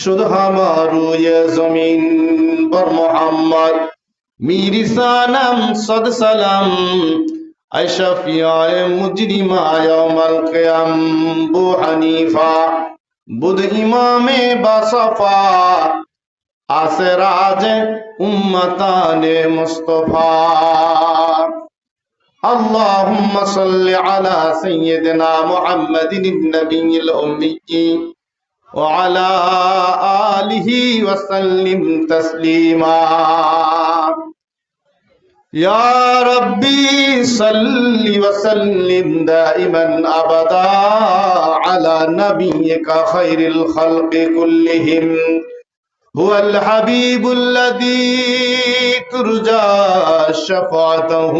শুধু আমার জমিন বর মোহাম্মদ। মিরিসালাম সদ সালাম আশফিয়ায় মুজরিমায় মাল কিয়াম, বু হানিফা, বুধ ইমামে বাসাফা আসে রাজ উম্মতানে মুস্তফা। اللهم আলা على سيدنا محمد النبي الأمي وعلى آله وسلم تسليما. يا ربي صل وسلم دائما أبدا على نبيك خير الخلق كلهم. هو الحبيب الذي ترجى شفاعته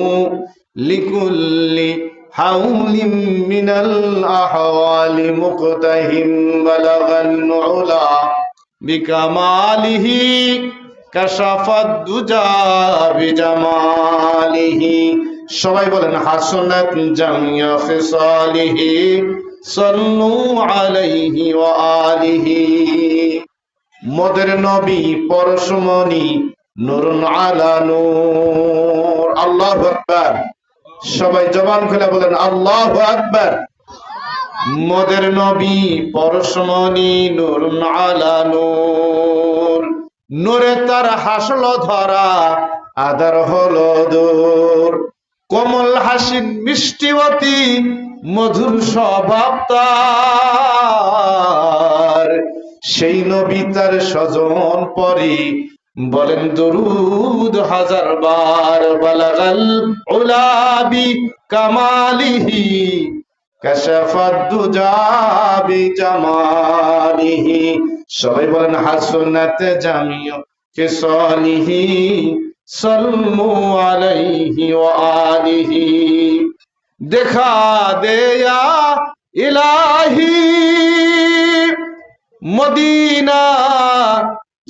لكل حول من الأحوال مقتهم بلغ العلا بكماله كشف الدجى بجماله সবাই বলেন হাসনাত জামিয়া খিসালিহি সাল্লু আলাইহি ওয়া আলিহি মদের নবী পরশমণি নুরুন আলা নূর আল্লাহু আকবার সবাই জবান খুলে বলেন, আল্লাহু আকবার। মদের নবী পরশমণি নুরুন আলা নূর। নূরে তার হাসলো ধরা, আদার হলো দূর। কোমল হাসিন মিষ্টিবতী মধুর স্বভাব সেই নবী তার স্বজন পরে বলেন দরুদ হাজার বার, বালাগাল উলাবি কামালিহি কাশাফাদ দুজা বিজামালিহি সবাই বলেন হাসনাত জামিউ ফিসালিহি সাল্লু আলাইহি ওয়া আলিহি। দেখা দেয়া ইলাহি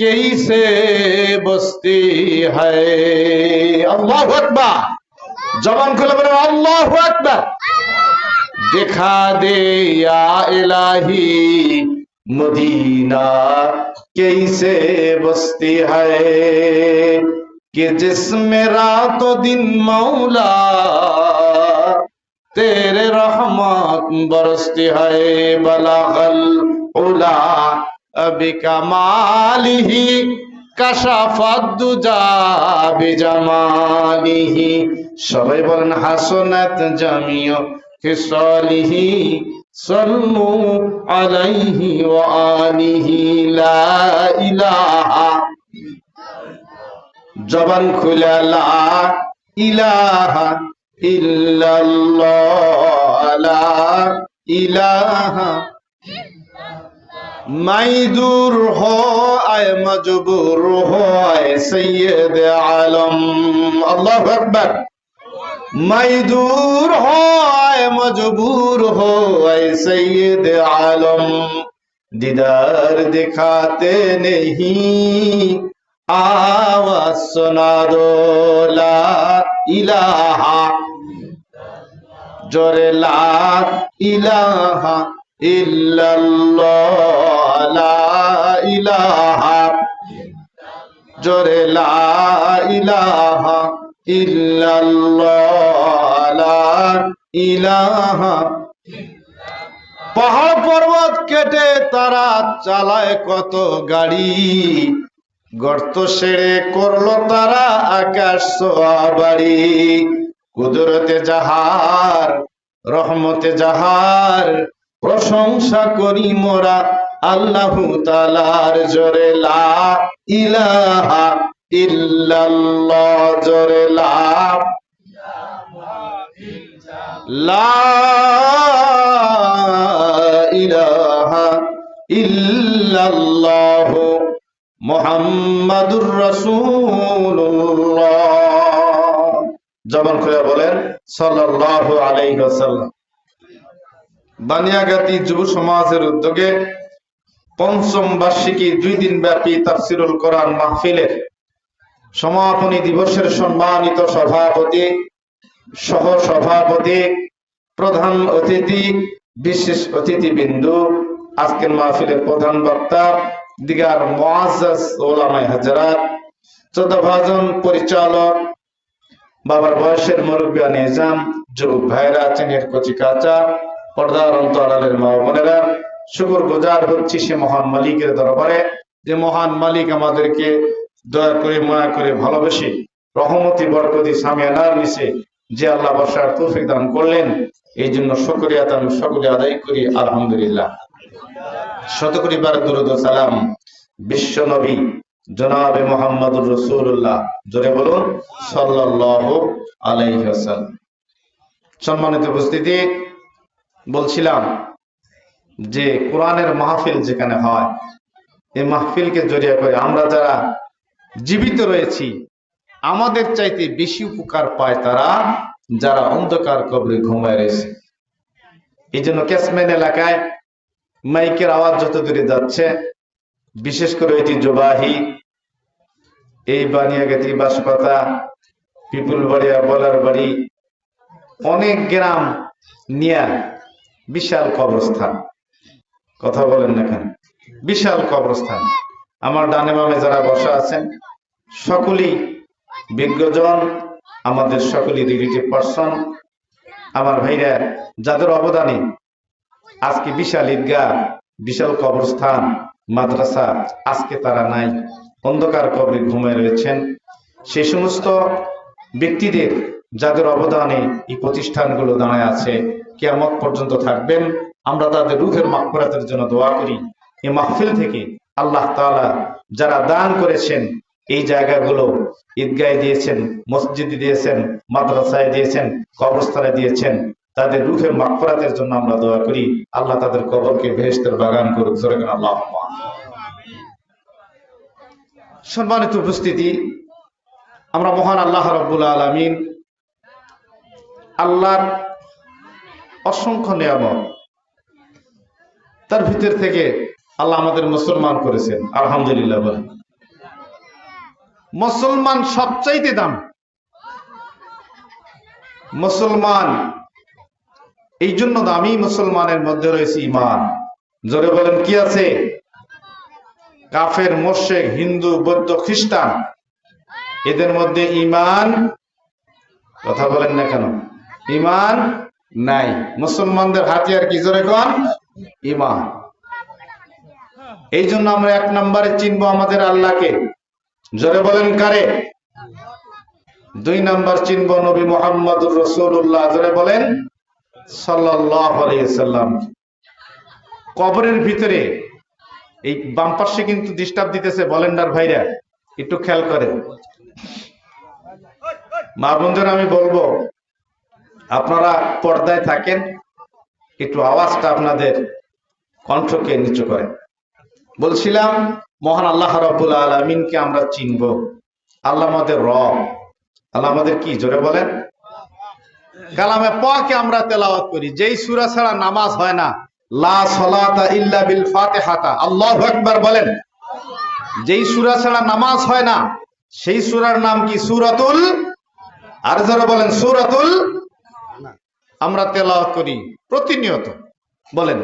मदीना कैसे बस्ती है। अल्लाह अकबर। जबान खुले बोले, अल्लाह अकबर। दिखा दे या इलाही, मदीना कैसे बस्ती है। कि जिसमें रातों दिन मौला, तेरे रहमत बरसती है। बलागल उला বিকামালিহি কাশাফাদ্দুজা বিজামালিহি সবাই বলেন হাসনাত জামিও খিসালিহি সল্লু আলাইহি ওয়া আলিহি লা ইলাহা জবান খুলে লা ইলাহা ইল্লাল্লাহ লা ইলাহা মাইদুর হয়, মজবুর হয়, সৈয়দ আলম। আল্লাহ আকবর। মাইদুর হয়, মজবুর হয়, সৈয়দ আলম। দিদার দেখাতে নেহি, আওয়াজ শোনা দোলা জরে লা ইলাহা ইল্লাল্লাহ। জোরে ইলাহা পাহাড় পর্বত কেটে তারা চালায় কত গাড়ি, গর্ত সেরে করল তারা আকাশ সোয়া বাড়ি। কুদরতে যাহার রহমতে যাহার প্রশংসা করি মোরা আল্লাহ তালার জোরে লা জোরে লা ইলাহা ইল্লাল্লাহ মুহাম্মাদুর বলেন আলাইহি ওয়াসাল্লাম। বানিয়াগাতি যুব সমাজের উদ্যোগে পঞ্চম বার্ষিকী দুই দিন ব্যাপী তাফসিরুল কোরআন মাহফিলের সমাপনী দিবসের সম্মানিত সভাপতি সহ সভাপতি প্রধান অতিথি, বিশেষ অতিথি বিন্দু আজকের মাহফিলের প্রধান বক্তা, দিগার মুআজ্জাজ ওলামায়ে হাজরাত, চোদ্দভাজন পরিচালক, বাবার বয়সের মুরব্বী নিজাম, যুবক ভাইরা চেনের কচি কাচা, পর্দার অন্তরালের মা বোনেরা শুকর গুজার হচ্ছি সে মহান মালিকের দরবারে। যে মহান মালিক আমাদেরকে দয়া করে, মায়া করে ভালোবেসে, রহমতি, বরকতি, সামিয়ানার নিচে যে আল্লাহ বর্ষার তৌফিক দান করলেন, এই জন্য শুকরিয়াত আমি সকলে আদায় করি, আলহামদুলিল্লাহ। শতকরি বার দুরুদ সালাম বিশ্ব নবী জনাবে মোহাম্মদুর রসুল্লাহ জোরে বলুন, সাল্লাল্লাহু আলাইহি ওয়াসাল্লাম। সম্মানিত উপস্থিতি, বলছিলাম যে কোরআনের মাহফিল যেখানে হয়, এই মাহফিলকে জড়িয়ে করে আমরা যারা জীবিত রয়েছি, আমাদের চাইতে বেশি উপকার পায় তারা যারা অন্ধকার কবরে ঘুমায় রয়েছে। এই জন্য ক্যাশম্যান এলাকায় মাইকের আওয়াজ যত দূরে যাচ্ছে, বিশেষ করে এটি ঐতিহ্যবাহী এই বানিয়াগাতি বাসপাতা পিপুল বাড়িয়া, বলার বাড়ি, অনেক গ্রাম নিয়া বিশাল কবরস্থান। কথা বলেন না কেন? বিশাল কবরস্থান। আমার ডানে বামে যারা বসা আছেন, সকলেই বিজ্ঞজন, আমাদের সকলেই রিলেটিভ পার্সন। আমার ভাইরা, যাদের অবদানে আজকে বিশাল ঈদগাহ, বিশাল কবরস্থান, মাদ্রাসা, আজকে তারা নাই, অন্ধকার কবরে ঘুমিয়ে রয়েছেন। সেই সমস্ত ব্যক্তিদের যাদের অবদানে এই প্রতিষ্ঠানগুলো দাঁড়ায় আছে, কেয়ামত পর্যন্ত থাকবেন। আমরা তাদের রুহের মাকফরাতের জন্য দোয়া করি। এই মাহফিল থেকে আল্লাহ তাআলা যারা দান করেছেন, এই জায়গাগুলো ঈদগায় দিয়েছেন, মসজিদে দিয়েছেন, মাদ্রাসায় দিয়েছেন, কবরস্থানে দিয়েছেন, তাদের রুহের মাকফরাতের জন্য আমরা দোয়া করি। আল্লাহ তাদের কবরকে ভেস্তের বাগান করুক। জোরে আল্লাহ সম্মানিত উপস্থিতি, আমরা মহান আল্লাহ রব্বুল আলমিন আল্লাহর অসংখ্য নিয়ামত তার ভিতর থেকে আল্লাহ আমাদের মুসলমান করেছেন। আলহামদুলিল্লাহ বলেন। মুসলমান সবচাইতে দাম। মুসলমান, এই জন্য দামি মুসলমানের মধ্যে রয়েছে ইমান জোরে বলেন, কি আছে? কাফের, মোশেক, হিন্দু, বৌদ্ধ, খ্রিস্টান। এদের মধ্যে ইমান কথা বলেন না কেন? ইমান নাই। মুসলমানদের হাতিয়ার কি? জোরে কন। ইমান এই জন্য আমরা এক নম্বরে চিনবো আমাদের আল্লাহকে। জোরে বলেন কারে? দুই নাম্বার চিনব নবী মোহাম্মদুর রসুল্লাহ জোরে বলেন। সাল্লাম কবরের ভিতরে, এই বাম কিন্তু ডিস্টার্ব দিতেছে বলেন বলেন্ডার ভাইরা। একটু খেয়াল করে মা বন্ধুর আমি বলব আপনারা পর্দায় থাকেন, একটু আওয়াজটা আপনাদের কণ্ঠকে নিচু করেন বলছিলাম, মহান আল্লাহ রবুল আলমিনকে আমরা চিনব। আল্লাহ আমাদের রব। আল্লাহ আমাদের কি, জোরে বলেন? কালামে পাকে আমরা তেলাওয়াত করি। যেই সূরা ছাড়া নামাজ হয় না, লা যেই সূরা ছাড়া নামাজ হয় না, সেই সূরার নাম কি সূরাতুল? আর যারা বলেন, সূরাতুল আমরা তেলাওয়াত করি প্রতিনিয়ত। বলেন।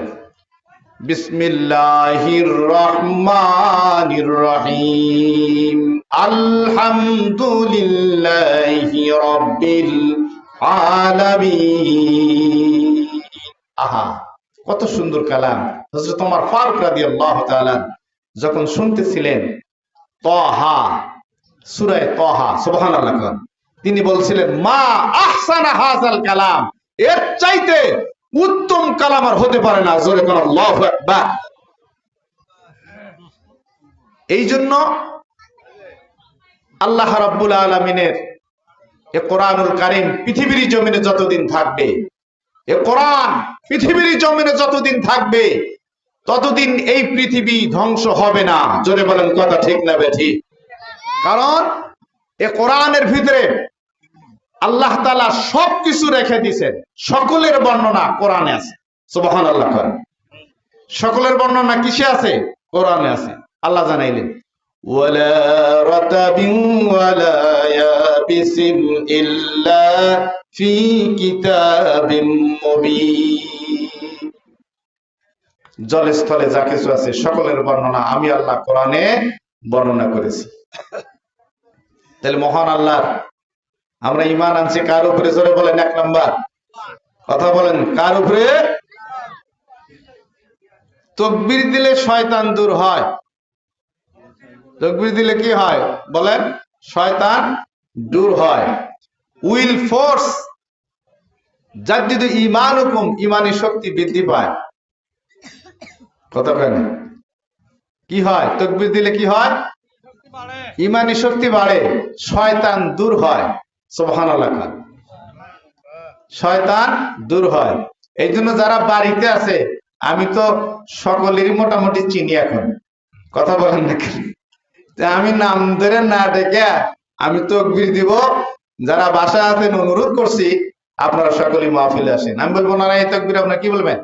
বিসমিল্লাহির রহমানির রহিম আলহামদুলিল্লাহি রাব্বিল আলামিন। আহা, কত সুন্দর কালাম। হযরত ওমর ফারুক রাদিয়াল্লাহু তাআলা যখন শুনতেছিলেন, তহা সূরা তহা, সুবহানাল্লাহ তিনি বলছিলেন, মা আহসানা হাযাল কালাম। এর চাইতে উত্তম কালাম আর হতে পারে না। জোরে কোন আকবার। এই জন্য আল্লাহ রাব্বুল আলামিনের এ কোরআনুল কারীম পৃথিবীর জমিনে যতদিন থাকবে, এ কোরআন পৃথিবীর জমিনে যতদিন থাকবে, ততদিন এই পৃথিবী ধ্বংস হবে না। জোরে বলেন, কথা ঠিক না বেঠি কারণ এ কোরআনের ভিতরে আল্লাহ তালা সবকিছু রেখে দিছেন সকলের বর্ণনা কোরআনে আছে সুবহান আল্লাহ করেন সকলের বর্ণনা কিসে আছে কোরআনে আছে আল্লাহ জানাইলেন ولا رتب ولا يابس إلا في كتاب مبين জলস্থলে যা কিছু আছে সকলের বর্ণনা আমি আল্লাহ কোরআনে বর্ণনা করেছি তাহলে মহান আল্লাহ আমরা ইমান আনছি কার উপরে? জোরে বলেন এক নাম্বার। কথা বলেন কার উপরে? তকবির দিলে শয়তান দূর হয়। তকবির দিলে কি হয়? বলেন শয়তান দূর হয়। উইল ফোর্স যার যদি ইমান হুকুম ইমানি শক্তি বৃদ্ধি পায়। কথা কেন কি হয়? তকবির দিলে কি হয়? ইমানি শক্তি বাড়ে শয়তান দূর হয়। শয়তান দূর হয়। এই জন্য যারা বাড়িতে আছে, আমি তো সকলেরই মোটামুটি চিনি এখন। কথা বলেন না কেন? আমি নাম ধরে না ডেকে আমি তো দিব। যারা বাসায় আছেন, অনুরোধ করছি, আপনারা সকলেই মাহফিলে আসেন। আমি বলব না এই তকবির আপনার কি বলবেন?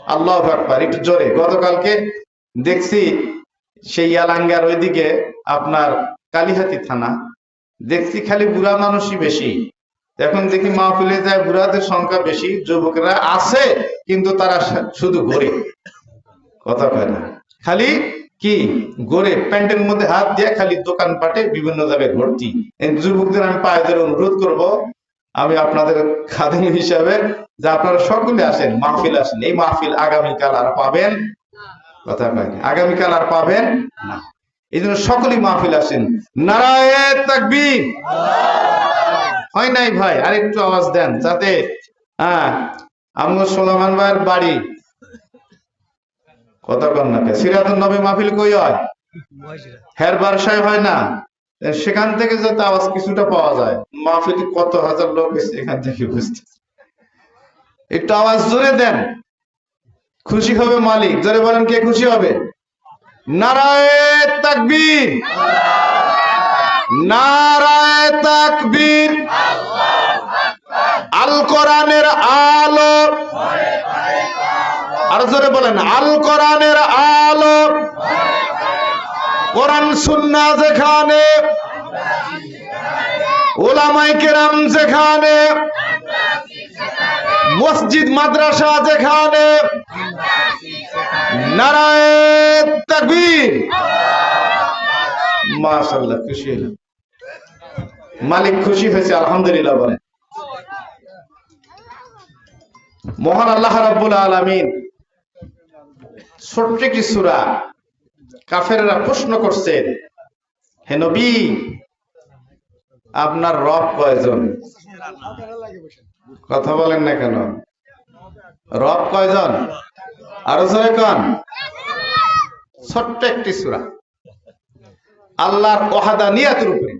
আল্লাহ আকবার, একটু জোরে। গতকালকে দেখছি সেই ইয়ালাঙ্গার ওইদিকে আপনার কালীহাতি থানা। দেখছি খালি বুড়া মানুষই বেশি। এখন দেখি মাহফিলে যায়, বুড়াদের সংখ্যা বেশি, যুবকরা আছে, কিন্তু তারা শুধু ঘোরে কথা কয় না। খালি কি? গড়ে প্যান্টের মধ্যে হাত দিয়ে খালি দোকান পাটে বিভিন্ন জায়গায় এই যুবকদের আমি পায়ে ধরে অনুরোধ করব, আমি আপনাদের খাদেম হিসাবে, যে আপনারা সকলে আসেন, মাহফিল আসেন। এই মাহফিল আগামীকাল আর পাবেন? কথা কয়। আগামীকাল আর পাবেন না। এই জন্য সকলেই মাহফিল আসেন। নারায় তাকবীর। হয় নাই ভাই? আরেকটু আওয়াজ দেন যাতে হ্যাঁ সোলামান ভাইয়ের বাড়ি। কথা কন না সিরাতুল নবী মাহফিল কই হয়? হের বারসায় হয় না? সেখান থেকে যাতে আওয়াজ কিছুটা পাওয়া যায়। মাহফিল কত হাজার লোক এসে এখান থেকে বুঝতে একটু আওয়াজ জোরে দেন। খুশি হবে মালিক। জোরে বলেন কে খুশি হবে? নারায় তাকবীর। নারায় তাকবীর। আল কোরআনের আলো। আর জোরে বলেন, আল কোরআনের আলো। কোরআন সুন্না যেখানে ওলামাই কেরাম যেখানে মসজিদ, মাদ্রাসা যেখানে নারায় তাকবীর। খুশি হলাম। মালিক খুশি হয়েছে, আলহামদুলিল্লাহ বলেন। মহান আল্লাহ রাব্বুল আলামিন ছোট্ট একটি সূরা কাফেররা প্রশ্ন করছেন, হে নবী, আপনার রব কয়জন? কথা বলেন না কেন? রব কয়জন? আরও জোরে কন। ছোট্ট একটি সূরা। আল্লাহর ওহাদানিয়াতের উপরে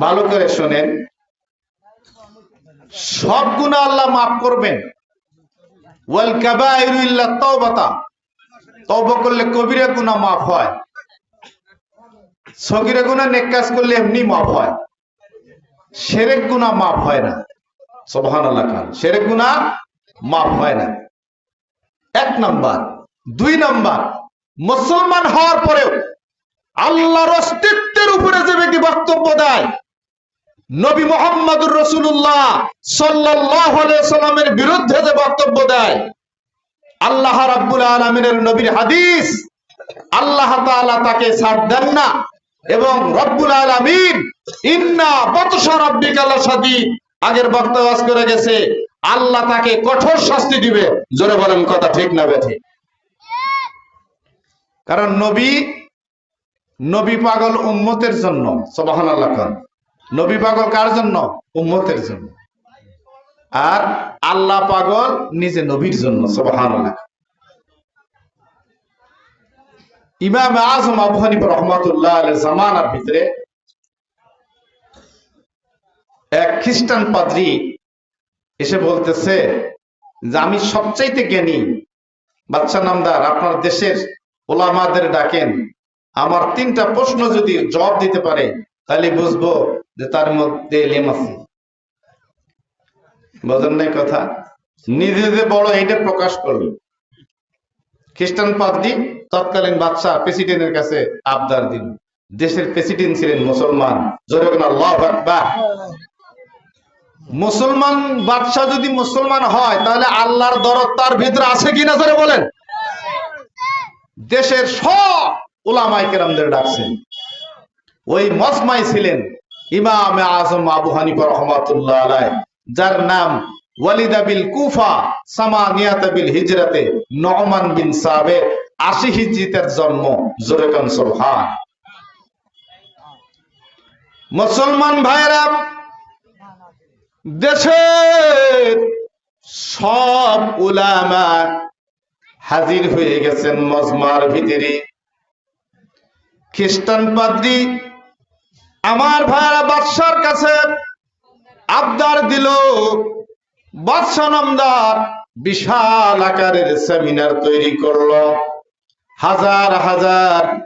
ভালো করে শোনেন। সব গুণা আল্লাহ মাফ করবেন। করলে কবিরা গুনাহ মাফ হয়। সগীরা গুনাহ নেক কাজ করলে এমনি মাফ হয়। শিরক গুনাহ মাফ হয় না। সুবহানাল্লাহ খান শিরক গুনাহ মাফ হয় না। এক নাম্বার। দুই নাম্বার। মুসলমান হওয়ার পরেও আল্লাহর অস্তিত্বের উপরে যে ব্যক্তি বক্তব্য দেয়, নবী মোহাম্মদুর রসুল্লাহ সাল্লামের বিরুদ্ধে যে বক্তব্য দেয়, আল্লাহ রাব্বুল আলমিনের নবীর হাদিস, আল্লাহ তাকে ছাড় দেন না। এবং রব্বুল আলমিন, ইন্না বতসা রব্বিকাল সাদীদ আগের বক্তব্য করে গেছে, আল্লাহ তাকে কঠোর শাস্তি দিবে। জোরে বলেন, কথা ঠিক না বেঠে? কারণ নবী নবী পাগল উম্মতের জন্য সবাহান আল্লাহ খান নবী পাগল কার জন্য? উম্মতের জন্য। আর আল্লাহ পাগল নিজে নবীর জন্য সবাহান আল্লাহ ইমাম আজম আবু হানিফ রহমাতুল্লাহ আলাইহির জামানার ভিতরে এক খ্রিস্টান পাদ্রী এসে বলতেছে যে, আমি সবচাইতে জ্ঞানী, বাচ্চা নামদার, আপনার দেশের ওলামাদের ডাকেন। আমার তিনটা প্রশ্ন যদি জবাব দিতে পারে, তাহলে বুঝব যে তার মধ্যে এলেম আছে। বোঝেন নাই কথা? নিজে বড় এটা প্রকাশ করল। খ্রিস্টান পাদ্রী তৎকালীন বাদশাহ প্রেসিডেন্টের কাছে আবদার দিল দেশের প্রেসিডেন্ট ছিলেন মুসলমান। মুসলমান বাদশাহ যদি মুসলমান হয়, তাহলে আল্লাহর দরদ তার ভিতরে আছে কিনা ধরে বলেন? দেশের সব ওলামাই কেরামদের ডাকছেন ওই মজমাই ছিলেন ইমাম আজম আবু হানিফা রহমাতুল্লাহ আলাই যার নাম ওয়ালিদা বিল কুফা সামানিয়াতা বিল হিজরাতে নওমান বিন সাবের আশি হিজরিতের জন্ম জোরেকান সুবহান। মুসলমান ভাইরা দেশের সব উলামা হাজির হয়ে গেছেন মজমার ভিতরে। খ্রিস্টান পাদ্রি, আমার ভাইরা বাদশার কাছে আবদার দিল বাদশা নামদার বিশাল আকারের সেমিনার তৈরি করল। হাজার হাজার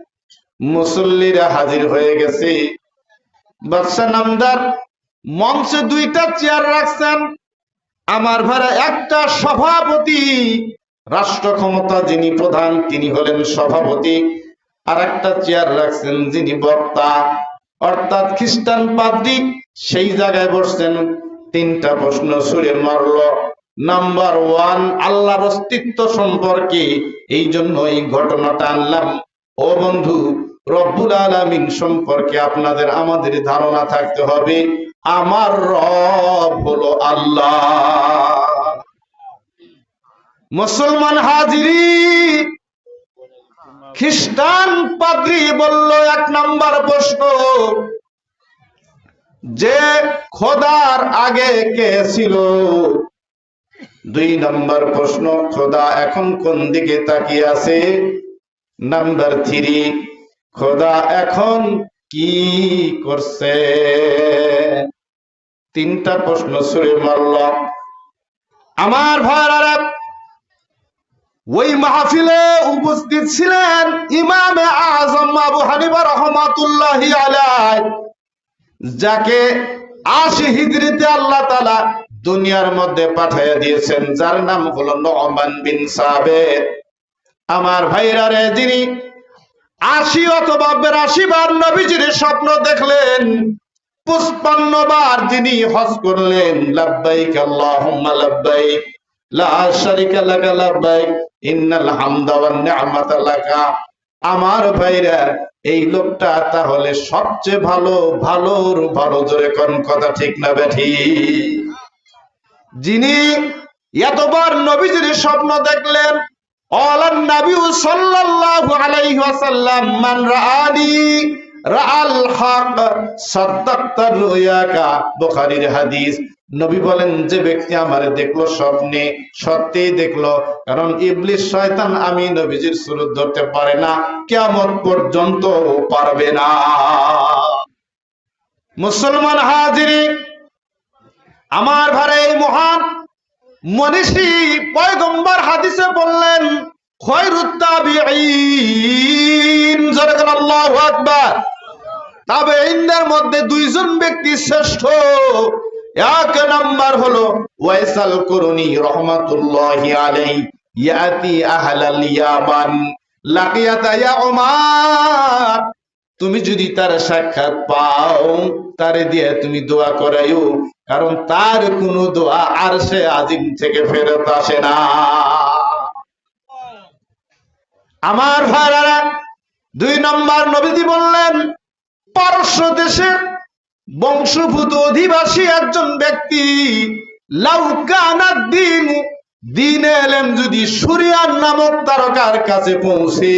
মুসল্লিরা হাজির হয়ে গেছে। বাদশা নামদার মঞ্চে দুইটা চেয়ার রাখছেন। আমার ভাড়া একটা সভাপতি, রাষ্ট্র ক্ষমতা যিনি প্রধান, তিনি হলেন সভাপতি। আর একটা চেয়ার রাখছেন যিনি বক্তা। অর্থাৎ খ্রিস্টান পাদ্রী, সেই জায়গায় বসছেন। তিনটা প্রশ্ন সুরে মারল। নাম্বার ওয়ান আল্লাহর অস্তিত্ব সম্পর্কে। এই জন্য এই ঘটনাটা আনলাম। ও বন্ধু, রব্বুল আলামিন সম্পর্কে আপনাদের, আমাদের ধারণা থাকতে হবে। আমার রব হলো আল্লাহ। মুসলমান হাজিরি, খ্রিস্টান পাদ্রি বলল এক নাম্বার প্রশ্ন, যে খোদার আগে কে ছিল? দুই নম্বর প্রশ্ন, খোদা এখন কোন দিকে তাকিয়ে আছে? নাম্বার থ্রি, খোদা এখন কি করছে? তিনটা প্রশ্ন ছুড়ে মারল। আমার ভাইরা ওই মাহফিলে উপস্থিত ছিলেন ইমামে আজম আবু হানিফা রহমাতুল্লাহি আলাই যাকে আশি হিজরিতে আল্লাহ তালা দুনিয়ার মধ্যে পাঠাইয়া দিয়েছেন, যার নাম হলো নহমান বিন সাবের আমার ভাইরা রে, যিনি আশি অথবা বেরাশি বার নবীজির স্বপ্ন দেখলেন, পুষ্পান্ন বার যিনি হজ করলেন, লাব্বাইক আল্লাহুম্মা লাব্বাইক আমার ভাইরা, এই লোকটা তাহলে সবচেয়ে ভালো, ভালোর ভালো জোরে কোন কথা ঠিক না বেঠি যিনি এতবার নবীজির স্বপ্ন দেখলেন যে ব্যক্তি আমারে দেখল স্বপ্নে দেখল, কারণ শয়তান আমি নবীজির সুরত ধরতে পারে না, কিয়ামত পর্যন্ত পারবে না। মুসলমান হাজিরি আমার ঘরে এই মহান মনীষী পয়গম্বর হাদিসে বললেন আকবার। তাবেঈনদের মধ্যে দুইজন ব্যক্তি শ্রেষ্ঠ, এক নাম্বার হলো ওয়াইসাল করুনি আলাইহি, ইয়াতি আহলাল ইয়ামান। ইয়া তুমি যদি তার সাক্ষাৎ পাও, তারে দিয়ে তুমি দোয়া করাইও কারণ তার কোনো দোয়া আর সে আজিম থেকে ফেরত আসে না। আমার ভাইরা দুই নম্বর নবীজি বললেন, পারস্য দেশের বংশভূত অধিবাসী একজন ব্যক্তি দিন দিন এলেন যদি সুরিয়ান নামক তারকার কাছে পৌঁছে।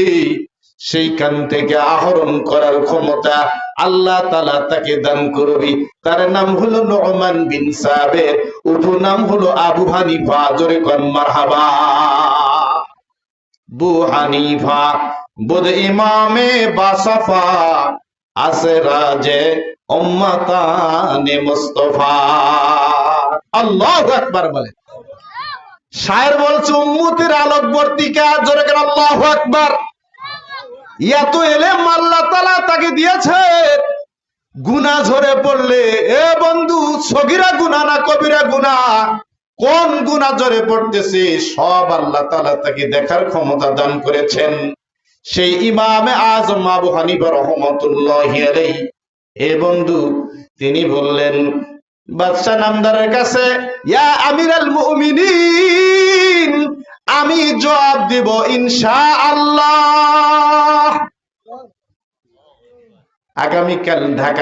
সেইখান থেকে আহরণ করার ক্ষমতা আল্লাহ তালা তাকে দান করবি। তার নাম হলো নহমান বিন সাবের উপনাম হলো আবু হানিফা। জোরে মারহাবা। ইমামে বাসাফা আছে রাজে উম্মাতানে মুস্তফা। আল্লাহু আকবার বলে। শায়ের বলছে, উম্মতের আলোকবর্তিকা। জোরে আল্লাহু আকবার। এত এলেম আল্লাহ তালা তাকে দিয়েছে। গুনা ঝরে পড়লে, এ বন্ধু, সগিরা গুনা না কবিরা গুনা কোন গুনা ঝরে পড়তেছে? সব আল্লাহ তালা তাকে দেখার ক্ষমতা দান করেছেন। সেই ইমামে আজম আবু হানিফা রহমতুল্লাহ এ বন্ধু, তিনি বললেন, বাদশাহ নামদারের কাছে, ইয়া আমিরাল মুমিনিন আমি জবাব দিব ইনশা আল্লাহ আগামীকাল ঢাকা